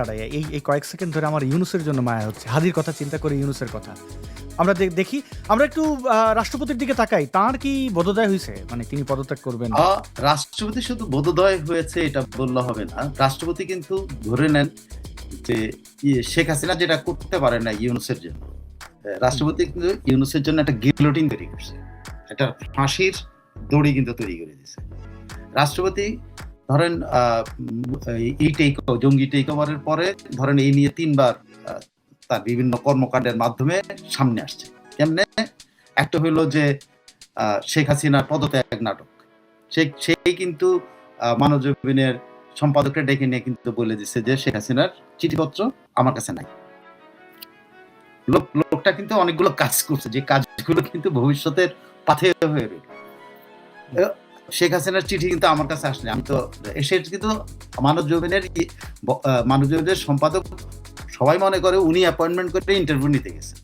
দাঁড়াই এই এই কয়েক সেকেন্ড ধরে আমার ইউনুসের জন্য মায়া হচ্ছে। হাদির কথা চিন্তা করে ইউনুসের কথা। আমরা দেখি আমরা একটু রাষ্ট্রপতির দিকে তাকাই। তার কি বোধোদয় হয়েছে? মানে তিনি পদত্যাগ করবেন? রাষ্ট্রপতি শুধু বোধোদয় হয়েছে এটা বললে হবে না। রাষ্ট্রপতি কিন্তু ধরে নেন যে ইয়ে, শেখ হাসিনা যেটা করতে পারে না ইউনুসের জন্য। রাষ্ট্রপতি কিন্তু ইউনুসের জন্য একটা গিলোটিন তৈরি করছে। একটা ফাঁসির দড়ি কিন্তু তৈরি করে দিয়েছে। রাষ্ট্রপতি ধরেন এই টেক জঙ্গি টেক ওভারের পরে ধরেন এই নিয়ে তিনবার তার বিভিন্ন কর্মকাণ্ডের মাধ্যমে সামনে আসছে। কেমনে? একটা হলো যে শেখ হাসিনার পদত্যাগ নাটক। সে সেই কিন্তু আহ, মানবজমিনের সম্পাদককে ডেকে নিয়ে কিন্তু বলে দিচ্ছে যে শেখ হাসিনার চিঠিপত্র আমার কাছে নাই। লোক লোকটা কিন্তু অনেকগুলো কাজ করছে যে কাজগুলো কিন্তু ভবিষ্যতের পাথে হয়ে রইল। শেখ হাসিনার চিঠি কিন্তু আমার কাছে আসলে। আমি তো এসে কিন্তু মানব জমিনের মানব জমিনের সম্পাদক সবাই মনে করে উনি অ্যাপয়েন্টমেন্ট করে ইন্টারভিউ নিতে গেছে।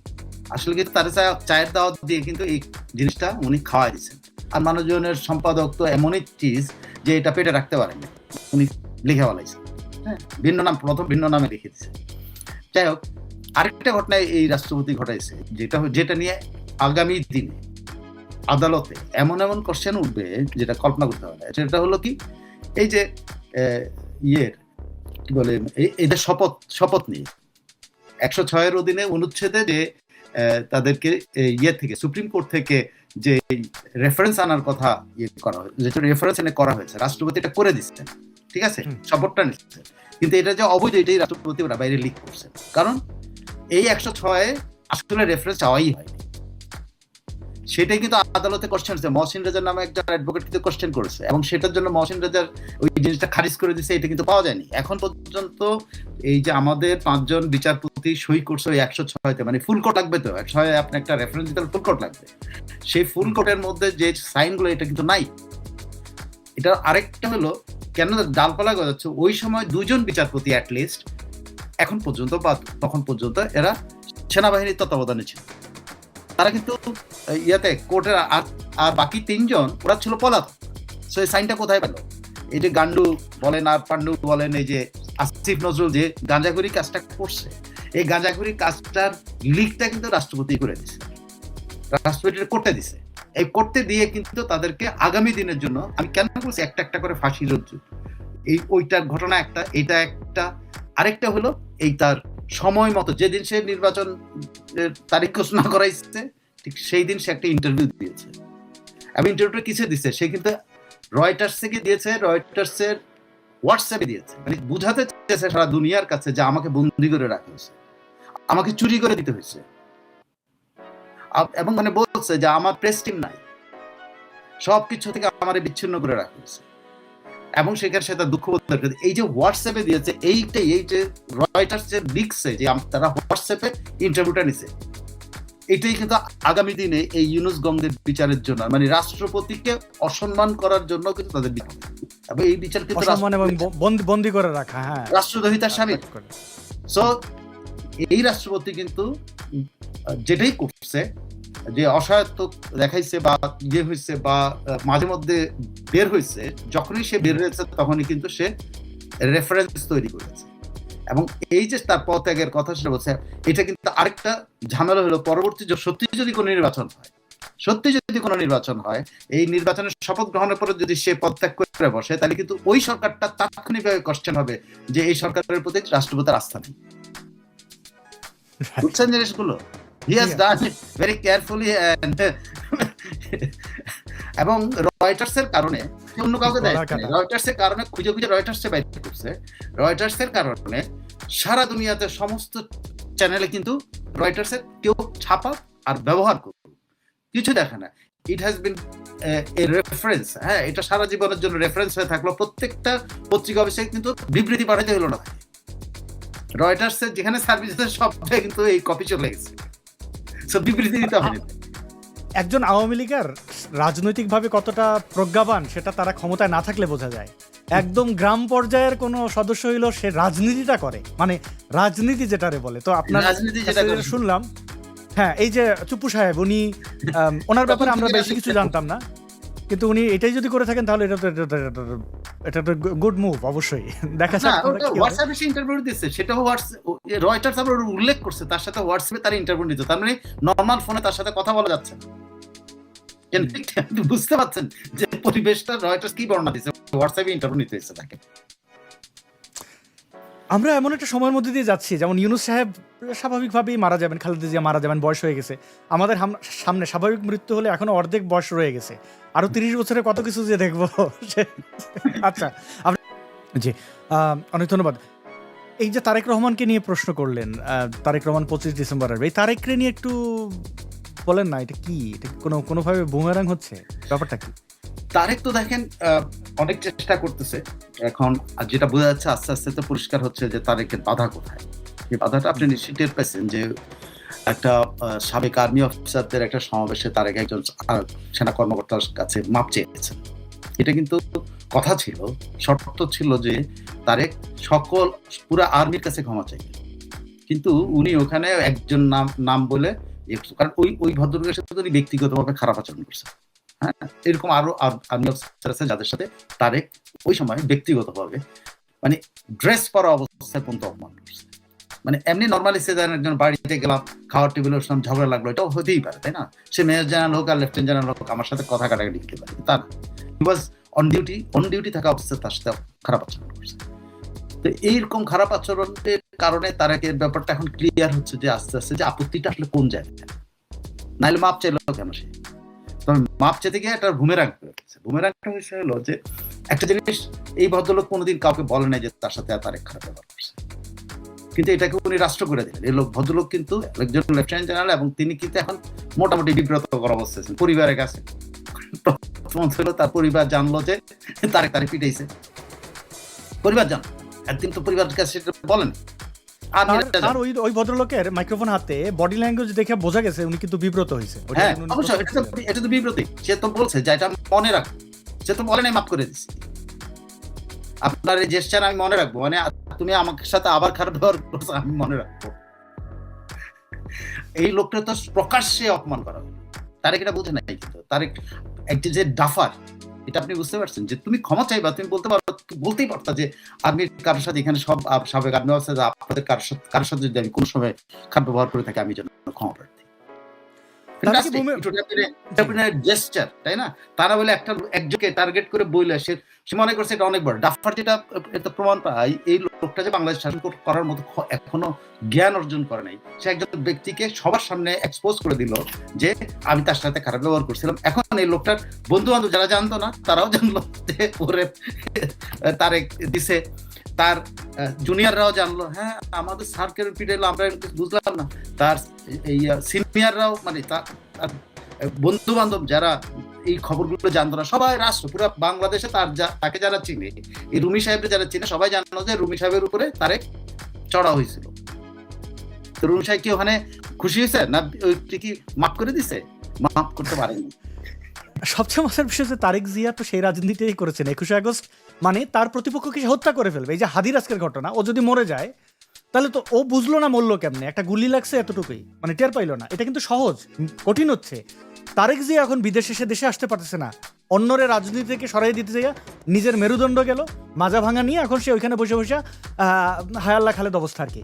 আসলে কিন্তু তার চায়ের দাওয়াত দিয়ে কিন্তু এই জিনিসটা উনি খাওয়াই দিচ্ছেন আর মানবজনের সম্পাদক তো এমনই চিজ যে এটা পেটে রাখতে পারেন। উনি লিখে বলাইছেন হ্যাঁ ভিন্ন নাম, প্রথম ভিন্ন নামে লিখে দিচ্ছে যাই হোক, আরেকটা ঘটনা এই রাষ্ট্রপতি ঘটাইছে, যেটা যেটা নিয়ে আগামী দিনে আদালতে এমন এমন কোশ্চেন উঠবে যেটা কল্পনা করতে হবে না। সেটা হলো কি এই যে ইয়ের কি বলে এদের শপথ শপথ নিয়ে। একশো ছয়ের অধীনে অনুচ্ছেদে যে তাদেরকে ইয়ে থেকে সুপ্রিম কোর্ট থেকে যে রেফারেন্স আনার কথা ইয়ে করা হয়েছে যেটা রেফারেন্স এনে করা হয়েছে রাষ্ট্রপতি এটা করে দিচ্ছেন ঠিক আছে? শপথটা নিচ্ছে। কিন্তু এটা যে অবৈধ এটাই রাষ্ট্রপতি ওরা বাইরে লিক করছে। কারণ এই একশো ছয়ে আসলে রেফারেন্স চাওয়াই হয়নি। সেটাই কিন্তু আদালতে কোশ্চেন হচ্ছে। মহসিন রেজার নামে একজন অ্যাডভোকেট কিন্তু কোশ্চেন করেছে এবং সেটার জন্য মহসিন রেজার ওই জিনিসটা খারিজ করে দিচ্ছে এটা কিন্তু পাওয়া যায়নি। এখন পর্যন্ত এই যে আমাদের পাঁচজন বিচারপতি সই করছে ওই একশো ছয়তে মানে ফুল কোর্ট লাগবে তো? একশো ছয় আপনি একটা রেফারেন্স দিতে ফুল কোর্ট লাগবে। সেই ফুল কোটের মধ্যে যে সাইনগুলো, এটা কিন্তু নাই। এটা আরেকটা হলো, কেন ডালপালা গজাচ্ছে? ওই সময় দুজন বিচারপতি অ্যাটলিস্ট এখন পর্যন্ত বা তখন পর্যন্ত এরা সেনাবাহিনীর তত্ত্বাবধানে ছিল। তারা কিন্তু ইয়াতে কোর্টের আর আর বাকি তিনজন, ওরা ছিল পলাতক। সো এই সাইনটা কোথায় পেল? এই যে গান্ডু বলেন আর পান্ডু বলেন, এই যে আসিফ নজরুল যে গাঁজাখুরি কাজটা করছে, এই গাঁজাখুরি কাজটার লিকটা কিন্তু রাষ্ট্রপতি করে দিছে। রাষ্ট্রপতি করতে দিছে। এই করতে দিয়ে কিন্তু তাদেরকে আগামী দিনের জন্য আমি কেন বলছি একটা একটা করে ফাঁসি রজ্জু এই, ওইটার ঘটনা একটা, এটা একটা, আরেকটা হলো এই তার সময় মতো, যেদিন সে নির্বাচন তারিখ ঘোষণা করাইছে, ঠিক সেই দিন সে একটা ইন্টারভিউ দিয়েছে। এবং ইন্টারভিউটা কিসে দিচ্ছে সে কিন্তু রয়টার্স থেকে দিয়েছে রয়টার্সের হোয়াটসঅ্যাপে দিয়েছে। মানে বুঝাতে চেয়েছে সারা দুনিয়ার কাছে যে আমাকে বন্দি করে রাখা হয়েছে। আমাকে চুরি করে দিতে হয়েছে। এবং মানে বলছে যে আমার প্রেস টিম নাই। সবকিছু থেকে আমার বিচ্ছিন্ন করে রাখা হয়েছে। এবং সেখানে সে তার দুঃখ এই যে হোয়াটসঅ্যাপে দিয়েছে এইটাই এই যে রয়টার্স যে লিখছে যে তারা হোয়াটসঅ্যাপে ইন্টারভিউটা নিছে। এটাই কিন্তু আগামী দিনে এই ইউনুস গঙ্গের বিচারের জন্য মানে রাষ্ট্রপতিকে অসম্মান করার জন্য কিন্তু তাদের বিচার। এবং এই বিচার কিন্তু বন্দি করে রাখা হ্যাঁ। রাষ্ট্রদ্রোহিতার সামিল সো এই রাষ্ট্রপতি কিন্তু যেটাই করছে যে অসহায়ত্ব দেখাইছে বা ইয়ে হয়েছে বা মাঝে মধ্যে বের হয়েছে যখনই সে বের হয়েছে তখনই কিন্তু সে রেফারেন্স তৈরি করেছে। এবং এই যে তার পদত্যাগের কথা সেটা বলছে এটা কিন্তু আরেকটা ঝামেলা হলো পরবর্তী সত্যি যদি কোনো নির্বাচন হয় সত্যি যদি কোনো নির্বাচন হয় এই নির্বাচনের শপথ গ্রহণের পরে যদি সে পদত্যাগ করে বসে তাহলে কিন্তু ওই সরকারটা তাৎক্ষণিকভাবে কোশ্চেন হবে যে এই সরকারের প্রতি রাষ্ট্রপতির আস্থা নেই। বুঝছেন জিনিসগুলো? He has. Done very carefully এবং রয়টার্সের কারণে অন্য কাউকে দেয়। রয়টার্সের কারণে খুঁজে খুঁজে রয়টার্সে বাইর করছে। রয়টার্সের কারণে সারা দুনিয়াতে সমস্ত চ্যানেলে কিন্তু রয়টার্সের কেউ ছাপা আর ব্যবহার করুক কিছু দেখে না। It has been A reference হ্যাঁ এটা সারা জীবনের জন্য রেফারেন্স হয়ে থাকল। প্রত্যেকটা পত্রিকা অফিসে কিন্তু বিবৃতি পাঠাতে হলো না। রয়টার্সের যেখানে সার্ভিস সবটাই কিন্তু এই কপি চলে গেছে। সব বিবৃতি দিতে হবে। একজন আওয়ামী লীগের রাজনৈতিকভাবে কতটা প্রজ্ঞাবান সেটা তারা ক্ষমতায় না থাকলে বোঝা যায়। একদম গ্রাম পর্যায়ের কোনো সদস্য হইল সে রাজনীতিটা করে। মানে রাজনীতি যেটারে বলে। তো আপনার রাজনীতি যেটা যেটা শুনলাম হ্যাঁ এই যে চুপু সাহেব উনি ওনার ব্যাপারে আমরা বেশি কিছু জানতাম না। কিন্তু উনি এটাই যদি করে থাকেন তাহলে এটা তো এটা তো- গুড মুভ অবশ্যই। দেখা যাক হয়। হোয়াটসঅ্যাপে সে ইন্টারভিউ দিচ্ছে সেটাও হোয়াটসঅ্যাপ রয়টার্স আবার উল্লেখ করছে তার সাথে হোয়াটসঅ্যাপে তার ইন্টারভিউ নিতে তার মানে নর্মাল ফোনে তার সাথে কথা বলা যাচ্ছে বুঝতে পারছেন যে পরিবেশটা রয়টার্স কি বর্ণনা দিচ্ছে হোয়াটসঅ্যাপে ইন্টারভিউ নিতে এসেছে তাকে। আমরা এমন একটা সময়ের মধ্যে দিয়ে যাচ্ছি, যেমন ইউনুস সাহেব স্বাভাবিকভাবেই মারা যাবেন, খালেদা জিয়া মারা যাবেন, বয়স হয়ে গেছে। আমাদের সামনে স্বাভাবিক মৃত্যু হলে এখনও অর্ধেক বয়স রয়ে গেছে। আরও তিরিশ বছরে কত কিছু যে দেখব। আচ্ছা আপনি- জি অনেক ধন্যবাদ। এই যে তারেক রহমানকে নিয়ে প্রশ্ন করলেন তারেক রহমান পঁচিশ ডিসেম্বর এই তারেককে নিয়ে একটু বলেন না, এটা কি? এটা কোনো, কোনোভাবে বুমেরাং হচ্ছে? ব্যাপারটা কি? তারেক তো দেখেন অনেক চেষ্টা করতেছে। এখন যেটা বোঝা যাচ্ছে, আস্তে আস্তে তো পরিষ্কার হচ্ছে যে তারেকের বাধা কোথায়। এই বাধাটা আপনি নিশ্চিত টের পাইছেন যে একটা সাবেক আর্মি অফিসারদের একটা সমাবেশে তারেক একজন সেনা কর্মকর্তার কাছে মাপ চেয়েছেন। এটা কিন্তু কথা ছিল, শর্ত ছিল যে তারেক সকল, পুরো আর্মির কাছে ক্ষমা চাইবে। কিন্তু উনি ওখানে একজন নাম নাম বলে কারণ ওই ওই ভদ্রলোকের সাথে উনি ব্যক্তিগতভাবে খারাপ আচরণ করছে হ্যাঁ এরকম আরও আর্মি অফিসার আছে যাদের সাথে তারেক ওই সময় ব্যক্তিগতভাবে মানে ড্রেস পরা অবস্থায় পর্যন্ত অপমান করছে। মানে এমনি নর্মালি সে একজন বাড়িতে গেলাম, খাওয়ার টেবিলে সঙ্গে ঝগড়া লাগল, এটাও হতেই পারে, তাই না? সে মেয়র জেনারেল হোক আর লেফটেন্ট জেনারেল হোক, আমার সাথে কথা কাটাকাটি দিতে পারে তার was on duty on duty থাকা অবস্থায় তার সাথে খারাপ আচরণ করছে। তো এইরকম খারাপ আচরণের কারণে তারেকের ব্যাপারটা এখন ক্লিয়ার হচ্ছে যে আস্তে আস্তে যে আপত্তিটা আসলে কোন জায়গায়। নাইলে মাপ চাইলো কেন সে? একটা হয়েছে হলো যে, একটা জিনিস এই ভদ্রলোক কোনোদিন কাউকে বলে নাই যে তার সাথে তারেক খারাপ ব্যবহার করছে। কিন্তু এটাকে উনি রাষ্ট্র করে দিলেন। এই লোক, ভদ্রলোক কিন্তু একজন লেফটেন্যান্ট জেনারেল এবং তিনি কিন্তু এখন মোটামুটি বিব্রতকর আছেন, পরিবারের কাছে। তার পরিবার জানলো যে তারেক তারে পিটাইছে। পরিবার জান একদিন তো পরিবারের কাছে সেটা বলেন। তার- ওই ওই ভদ্রলোকের মাইক্রোফোন হাতে বডি ল্যাঙ্গুয়েজ দেখে বোঝা গেছে উনি কিন্তু বিব্রত হয়েছে। হ্যাঁ অবশ্যই এটা তো এটা তো বিব্রতি। সে তো বলছে যে এটা মনে রাখ। সে তো বলে নাই মাফ করে দিচ্ছি আপনার এই জেস্টার আমি মনে রাখব। মানে তুমি আমার সাথে আবার খারাপ ব্যবহার করছ আমি মনে রাখব। এই লোকটা তো প্রকাশ্যে অপমান করা তারেক এটা বুঝে নাই কিন্তু। তারেক একটি যে ডাফার এটা আপনি বুঝতে পারছেন? যে তুমি ক্ষমা চাইবা, তুমি বলতে পারো, বলতেই পারতা যে আমি কারোর সাথে এখানে সব সাবেক অফিসার, আপনাদের কারোর সাথে কারোর সাথে যদি আমি কোনো সময় খারাপ ব্যবহার করে থাকি, আমি যেন ক্ষমা প্রার্থী gesture, তাই না? তারা বলে একটা একজনকে টার্গেট করে বইলে সে সে মনে করছে এটা অনেক বড়। ডাফার যেটা এটা প্রমাণ পায় এই লোকটা যে বাংলাদেশ শাসন করার মতো এখনও জ্ঞান অর্জন করে নাই। সে একজন ব্যক্তিকে সবার সামনে এক্সপোজ করে দিল যে আমি তার সাথে খারাপ ব্যবহার করছিলাম। এখন এই লোকটার বন্ধু বান্ধব যারা জানতো না তারাও জানলো যে ওরে তারে দিছে। তার জুনিয়ররাও জানলো হ্যাঁ আমাদের সার্কেল পিটাইলো আমরা বুঝলাম না। তার এই সিনিয়ররাও মানে তার বন্ধু বান্ধব যারা এই খবরগুলো জানতো না, সবাই রাষ্ট্র, পুরো বাংলাদেশে তার তাকে যারা চিনে, এই রুমি সাহেবকে যারা চিনে, সবাই জানলো যে রুমি সাহেবের উপরে তারে চড়া হয়েছিল। রুমি সাহেব কি ওখানে খুশি হয়েছে? না, ওই কি মাফ করে দিছে? মাফ করতে পারেনি। সবচেয়ে মজার বিষয় যে তারেক জিয়া তো সেই রাজনীতিটাই করেছেন, একুশে আগস্ট মানে তার প্রতিপক্ষকে সে হত্যা করে ফেলবে। এই যে হাদির আজকের ঘটনা, ও যদি মরে যায়, তাহলে তো ও বুঝলো না মরলো কেমনে? একটা গুলি লাগছে এতটুকুই মানে টের পাইলো না। এটা কিন্তু সহজ, কঠিন হচ্ছে। তারেক জিয়া এখন বিদেশে, সে দেশে আসতে পারতেছে না। অন্যরে রাজনীতি থেকে সরাই দিতে যাইয়া নিজের মেরুদণ্ড গেল, মাজা ভাঙা নিয়ে এখন সে ওইখানে বসে বসে হায়াল্লা খালেদ অবস্থা আর কি।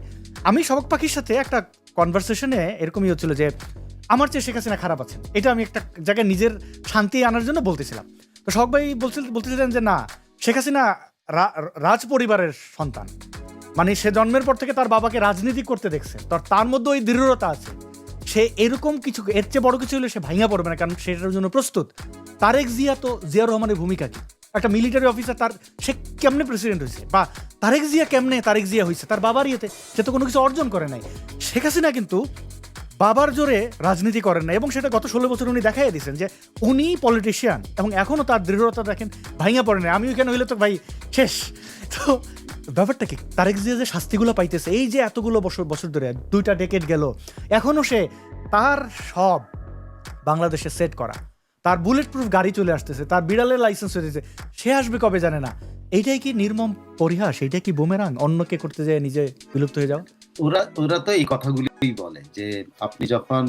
আমি সবক পাখির সাথে একটা কনভারসেশনে এরকমই হচ্ছিল যে, আমার চেয়ে শেখ হাসিনা খারাপ আছেন। এটা আমি একটা জায়গায় নিজের শান্তি আনার জন্য বলতেছিলাম। তো শখ ভাই বলছিল, বলতেছিলেন যে, না শেখ হাসিনা রাজ পরিবারের সন্তান। মানে সে জন্মের পর থেকে তার বাবাকে রাজনীতি করতে দেখছে। তার মধ্যে ওই দৃঢ়তা আছে। সে এরকম কিছু, এর চেয়ে বড় কিছু হলে সে ভাঙা পড়বে না, কারণ সেটার জন্য প্রস্তুত। তারেক জিয়া তো জিয়া রহমানের ভূমিকা কি? একটা মিলিটারি অফিসার তার, সে কেমনে প্রেসিডেন্ট হয়েছে? বা তারেক জিয়া কেমনে তারেক জিয়া হয়েছে? তার বাবার ইয়েতে সে তো কোনো কিছু অর্জন করে নাই। শেখ হাসিনা কিন্তু বাবার জোরে রাজনীতি করেন না। এবং সেটা গত ষোলো বছর উনি দেখাই দিয়েছেন যে উনি পলিটিশিয়ান এবং এখনও তার দৃঢ়তা দেখেন ভাঙা পড়ে না। আমি ওইখানে হইলে তো ভাই শেষ। তো ব্যাপারটা কি? তারেক জিয়া যে শাস্তিগুলো পাইতেছে, এই যে এতগুলো বছর বছর ধরে, দুইটা ডেকেট গেল এখনও সে তার সব বাংলাদেশে সেট করা। তার বুলেট প্রুফ গাড়ি চলে আসতেছে, তার বিড়ালের লাইসেন্স হয়েছে সে আসবে কবে জানে না। এইটাই কি নির্মম পরিহাস? এইটাই কি বুমেরাং অন্যকে করতে যায় নিজে বিলুপ্ত হয়ে যাওয়া? ওরা ওরা তো এই কথাগুলোই বলে যে আপনি যখন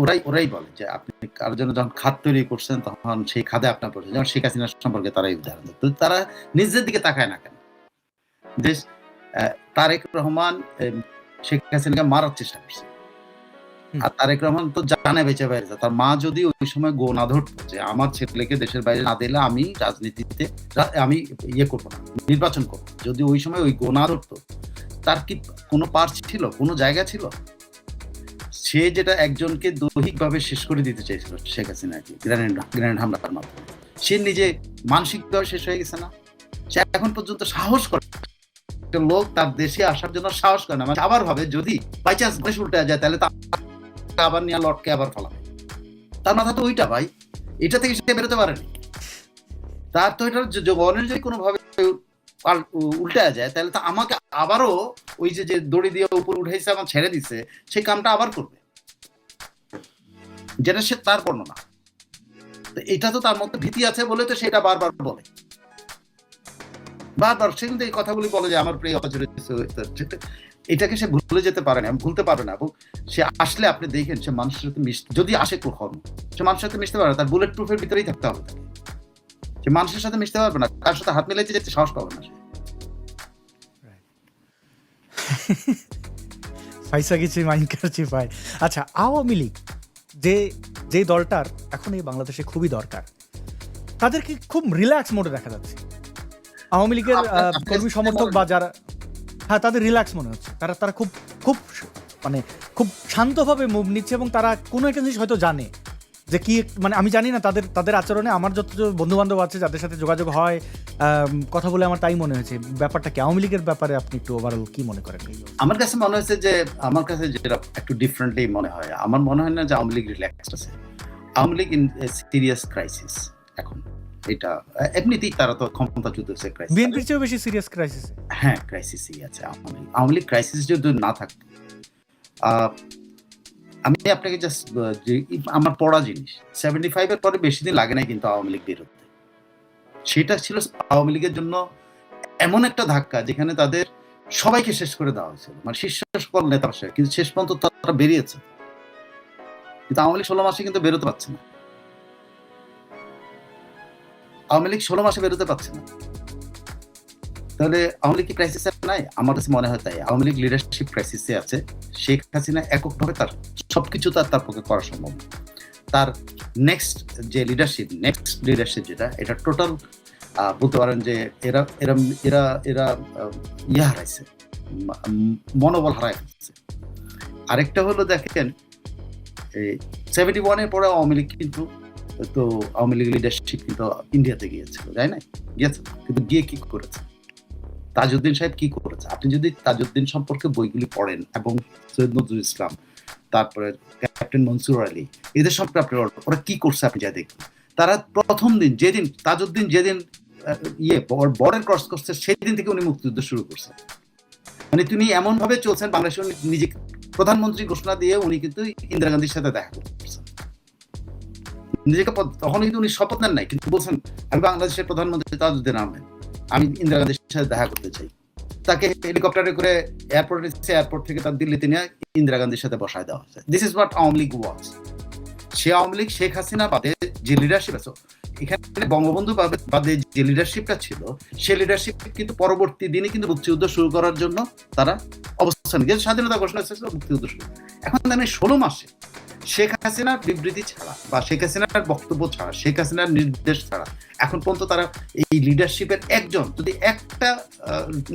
ওরাই ওরাই বলে যে আপনি কারোর জন্য যখন খাদ তৈরি করছেন তখন সেই খাদে আপনার পড়ছে। যেমন শেখ হাসিনা সম্পর্কে তারাই উদাহরণ তো তারা নিজের দিকে তাকায় না কেন? তারেক রহমান শেখ হাসিনাকে মারার চেষ্টা করছে। আর তারেক রহমান তো জানে বেঁচে বাইরে তার মা যদি ওই সময় গো না ধরতো যে আমার ছেলেকে দেশের বাইরে না দিলে আমি রাজনীতিতে আমি ইয়ে করব না নির্বাচন করব যদি ওই সময় ওই গো না ধরতো তার কি কোনো পার্স ছিল? কোনো জায়গা ছিল? সে যেটা একজনকে দৈহিকভাবে শেষ করে দিতে চাইছিল, শেখ হাসিনাকে গ্রেনেড গ্রেনেড হামলার মাধ্যমে। সে নিজে মানসিকভাবে শেষ হয়ে গেছে না? সে এখন পর্যন্ত সাহস করে একটা লোক তার দেশে আসার জন্য সাহস করে না। মানে আবার ভাবে যদি বাই চান্স দেশ উল্টে যায়, তাহলে আবার নিয়ে লটকে আবার ফেলাবে। তার মাথা তো ওইটা ভাই। এটা থেকে সে বেরোতে পারেনি। তার তো এটা জগনের যদি কোনোভাবে উল্টে যায়, তাহলে তো আমাকে আবারও ওই যে যে দড়ি দিয়ে উপর উঠেছে আমার ছেড়ে দিছে, সেই কামটা আবার করবে। যেটা সে তার বর্ণনা এটা তো তার মধ্যে ভীতি আছে বলে তো সেটা বারবার বলে। বারবার সে কিন্তু এই কথাগুলি বলে যে, আমার প্রিয় এটাকে সে ভুলে যেতে পারে না, ভুলতে পারবে না। এবং সে আসলে আপনি দেখেন, সে মানুষের সাথে মিশ, যদি আসে কখনো সে মানুষের সাথে মিশতে পারে তার বুলেট প্রুফের ভিতরেই থাকতে হবে তাকে। সে মানুষের সাথে মিশতে পারবে না তার সাথে হাত মিলাইতে যেতে সাহস পাবে না সে। পয়সা কিছু মাইন কারছি পায় আচ্ছা আওয়ামী লীগ যে যে দলটার এখন এই বাংলাদেশে খুবই দরকার তাদেরকে খুব রিল্যাক্স মোডে দেখা যাচ্ছে। আওয়ামী লীগের কর্মী সমর্থক বা যারা হ্যাঁ তাদের রিল্যাক্স মনে হচ্ছে। তারা তারা খুব খুব মানে খুব শান্তভাবে মুভ নিচ্ছে এবং তারা কোনো একটা জিনিস হয়তো জানে। যে কি মানে আমি জানি না তাদের তাদের আচরণে আমার যত বন্ধু বান্ধব আছে যাদের সাথে যোগাযোগ হয় কথা বলে আমার তাই মনে হয়েছে। ব্যাপারটা কি? আওয়ামী লীগের ব্যাপারে আপনি একটু ওভারঅল কি মনে করেন? আমার কাছে মনে হয়েছে যে আমার কাছে যেটা একটু ডিফারেন্টলি মনে হয় আমার মনে হয় না যে আওয়ামী লীগ রিল্যাক্স আছে। Awami League in serious crisis এখন। এটা এমনিতেই তারা তো ক্ষমতা যুদ্ধ হচ্ছে ক্রাইসিস বিএনপির চেয়েও বেশি সিরিয়াস ক্রাইসিস হ্যাঁ ক্রাইসিসই আছে আওয়ামী লীগ। আওয়ামী লীগ ক্রাইসিস যদি না থাকতো আহ, আমি আপনাকে জাস্ট আমার পড়া জিনিস সেভেন্টি ফাইভের পরে বেশি দিন লাগে নাই কিন্তু আওয়ামী লীগ বেরোতে সেটা ছিল আওয়ামী লীগের জন্য এমন একটা ধাক্কা যেখানে তাদের সবাইকে শেষ করে দেওয়া হয়েছিল। মানে শীর্ষ সকল বসে কিন্তু শেষ পর্যন্ত তারা বেরিয়েছে। কিন্তু আওয়ামী লীগ ষোলো মাসে কিন্তু বেরোতে পারছে না। আওয়ামী লীগ ষোলো মাসে বেরোতে পারছে না। তাহলে আওয়ামী লীগ কি নাই? আমার কাছে মনে হয় তাই। আওয়ামী লীগ লিডারশিপ ক্রাইসিসে আছে। শেখ হাসিনা এককভাবে তার সবকিছু তার তার পক্ষে করা সম্ভব। তার নেক্সট যে লিডারশিপ নেক্সট লিডারশিপ যেটা, এটা টোটাল বলতে পারেন যে এরা এরা এরা এরা ইয়ে হারাইছে। মনোবল হারাই ফেলছে। আরেকটা হলো দেখেন, এই সেভেন্টি ওয়ানের পরে আওয়ামী লীগ কিন্তু, তো আওয়ামী লীগ লিডারশিপ কিন্তু ইন্ডিয়াতে গিয়েছিল, তাই না? গিয়েছে কিন্তু গিয়ে কি করেছে? তাজউদ্দিন সাহেব কি করেছে? আপনি যদি তাজউদ্দিন সম্পর্কে বইগুলি পড়েন এবং সৈয়দ নজরুল ইসলাম, তারপরে ক্যাপ্টেন মনসুর আলী, এদের সম্পর্কে আপনি ওরা কি করছে আপনি যা দেখবেন তারা প্রথম দিন যেদিন, তাজউদ্দিন যেদিন ইয়ে বর্ডার ক্রস করছে সেই দিন থেকে উনি মুক্তিযুদ্ধ শুরু করছেন মানে তিনি এমন ভাবে চলছেন, বাংলাদেশে উনি নিজেকে প্রধানমন্ত্রী ঘোষণা দিয়ে উনি কিন্তু ইন্দিরা গান্ধীর সাথে দেখা করছেন নিজেকে তখন কিন্তু উনি শপথ নেন নাই, কিন্তু বলছেন, আমি বাংলাদেশের প্রধানমন্ত্রী তাজউদ্দিন আহমেদ। আমি ইন্দিরা গান্ধীর সাথে দেখা করতে চাই। তাকে হেলিকপ্টারে করে এয়ারপোর্টে এয়ারপোর্ট থেকে তার দিল্লিতে নিয়ে ইন্দিরা গান্ধীর সাথে বসায় দেওয়া হয়েছে। This is what Awami League was সে আওয়ামী লীগ শেখ হাসিনা বাদে যে লিডারশিপ আছে, এখানে বঙ্গবন্ধু বাদে- যে লিডারশিপটা ছিল, সে লিডারশিপ কিন্তু পরবর্তী দিনে কিন্তু মুক্তিযুদ্ধ শুরু করার জন্য তারা অবস্থান স্বাধীনতা ঘোষণা মুক্তিযুদ্ধ শুরু। এখন তাহলে ষোলো মাসে শেখ হাসিনার বিবৃতি ছাড়া বা শেখ হাসিনার বক্তব্য ছাড়া, শেখ হাসিনার নির্দেশ ছাড়া, এখন পর্যন্ত তারা এই লিডারশিপের একজন, যদি একটা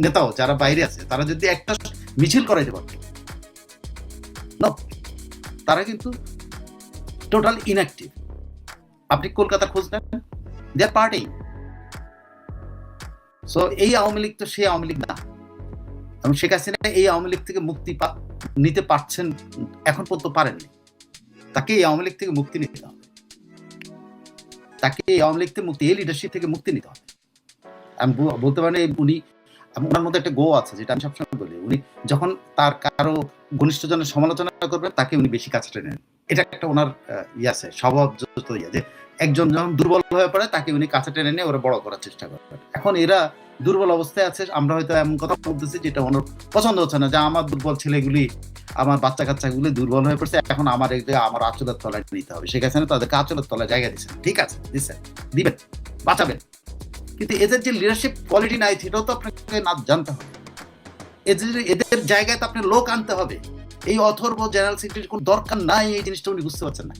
নেতাও যারা বাইরে আছে, তারা যদি একটা মিছিল করাইতে পারত তারা কিন্তু টোটাল ইনঅ্যাক্টিভ আপনি কলকাতার খোঁজ নেন দেয়ার পার্টি সো এই আওয়ামী লীগ তো সেই আওয়ামী লীগ না। এবং শেখ হাসিনা এই আওয়ামী লীগ থেকে মুক্তি নিতে পারছেন, এখন পর্যন্ত পারেননি। তাকে এই আওয়ামী লীগ থেকে মুক্তি নিতে হবে। তাকে এই আওয়ামী লীগ থেকে মুক্তি, এই লিডারশিপ থেকে মুক্তি নিতে হবে। আমি বলতে পারি উনি, ওনার মধ্যে একটা গো আছে, যেটা আমি সবসময় বলি। উনি যখন তার কারও ঘনিষ্ঠজনের সমালোচনা করবেন, তাকে উনি বেশি কাছে টেনে নেন। এটা একটা ওনার আহ, ইয়ে আছে স্বভাবজত ইয়ে যে একজন যখন দুর্বল হয়ে পড়ে তাকে উনি কাছে টেনে নিয়ে ওরা বড় করার চেষ্টা করেন। এখন এরা দুর্বল অবস্থায় আছে আমরা হয়তো এমন কথা বলতেছি যেটা ওনার পছন্দ হচ্ছে না যে আমার দুর্বল ছেলেগুলি আমার বাচ্চা কাচ্চাগুলি দুর্বল হয়ে পড়ছে এখন আমার এক জায়গায় আমার আচলের তলায় নিতে হবে। সেখানে তাদেরকে আচলের তলায় জায়গা দিচ্ছেন ঠিক আছে দিচ্ছেন দিবেন বাঁচাবেন। কিন্তু এদের যে লিডারশিপ কোয়ালিটি নাই সেটাও তো আপনাকে না জানতে হবে। এদের এদের জায়গায় তো আপনি লোক আনতে হবে। এই অথর্ব জেনারেল সেক্রেটারি কোনো দরকার নাই এই জিনিসটা উনি বুঝতে পারছেন না।